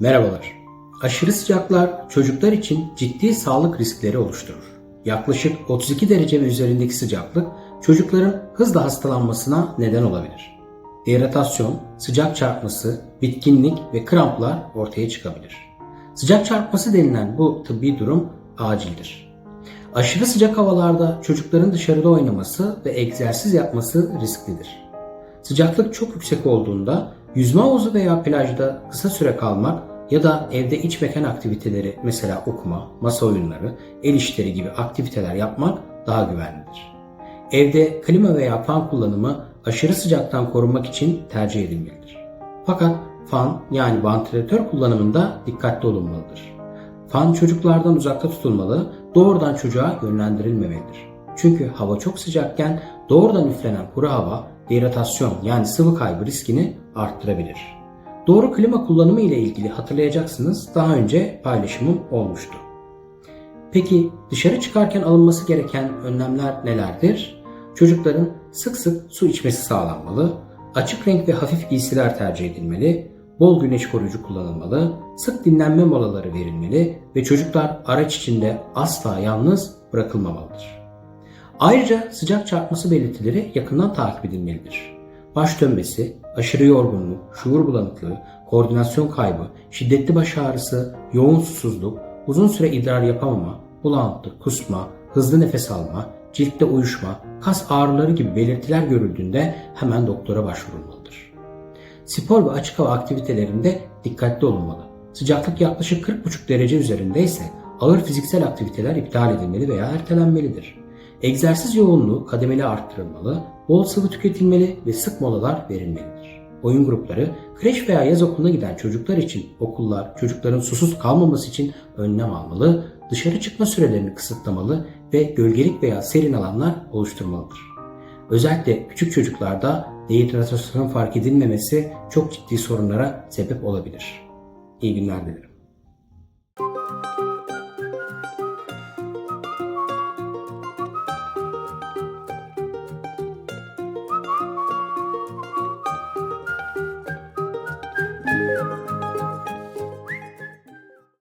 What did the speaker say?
Merhabalar. Aşırı sıcaklar çocuklar için ciddi sağlık riskleri oluşturur. Yaklaşık 32 derece ve üzerindeki sıcaklık çocukların hızla hastalanmasına neden olabilir. Dehidratasyon, sıcak çarpması, bitkinlik ve kramplar ortaya çıkabilir. Sıcak çarpması denilen bu tıbbi durum acildir. Aşırı sıcak havalarda çocukların dışarıda oynaması ve egzersiz yapması risklidir. Sıcaklık çok yüksek olduğunda yüzme havuzu veya plajda kısa süre kalmak ya da evde iç mekan aktiviteleri mesela okuma, masa oyunları, el işleri gibi aktiviteler yapmak daha güvenlidir. Evde klima veya fan kullanımı aşırı sıcaktan korunmak için tercih edilmelidir. Fakat fan yani vantilatör kullanımında dikkatli olunmalıdır. Fan çocuklardan uzakta tutulmalı, doğrudan çocuğa yönlendirilmemelidir. Çünkü hava çok sıcakken doğrudan üflenen kuru hava dehidratasyon yani sıvı kaybı riskini arttırabilir. Doğru klima kullanımı ile ilgili hatırlayacaksınız daha önce paylaşımım olmuştu. Peki dışarı çıkarken alınması gereken önlemler nelerdir? Çocukların sık sık su içmesi sağlanmalı, açık renk ve hafif giysiler tercih edilmeli, bol güneş koruyucu kullanılmalı, sık dinlenme molaları verilmeli ve çocuklar araç içinde asla yalnız bırakılmamalıdır. Ayrıca sıcak çarpması belirtileri yakından takip edilmelidir. Baş dönmesi, aşırı yorgunluk, şuur bulanıklığı, koordinasyon kaybı, şiddetli baş ağrısı, yoğun susuzluk, uzun süre idrar yapamama, bulantı, kusma, hızlı nefes alma, ciltte uyuşma, kas ağrıları gibi belirtiler görüldüğünde hemen doktora başvurulmalıdır. Spor ve açık hava aktivitelerinde dikkatli olunmalı. Sıcaklık yaklaşık 40,5 derece üzerindeyse ağır fiziksel aktiviteler iptal edilmeli veya ertelenmelidir. Egzersiz yoğunluğu kademeli arttırılmalı, bol sıvı tüketilmeli ve sık molalar verilmelidir. Oyun grupları, kreş veya yaz okuluna giden çocuklar için okullar çocukların susuz kalmaması için önlem almalı, dışarı çıkma sürelerini kısıtlamalı ve gölgelik veya serin alanlar oluşturmalıdır. Özellikle küçük çocuklarda dehidratasyonun fark edilmemesi çok ciddi sorunlara sebep olabilir. İyi günler dilerim. you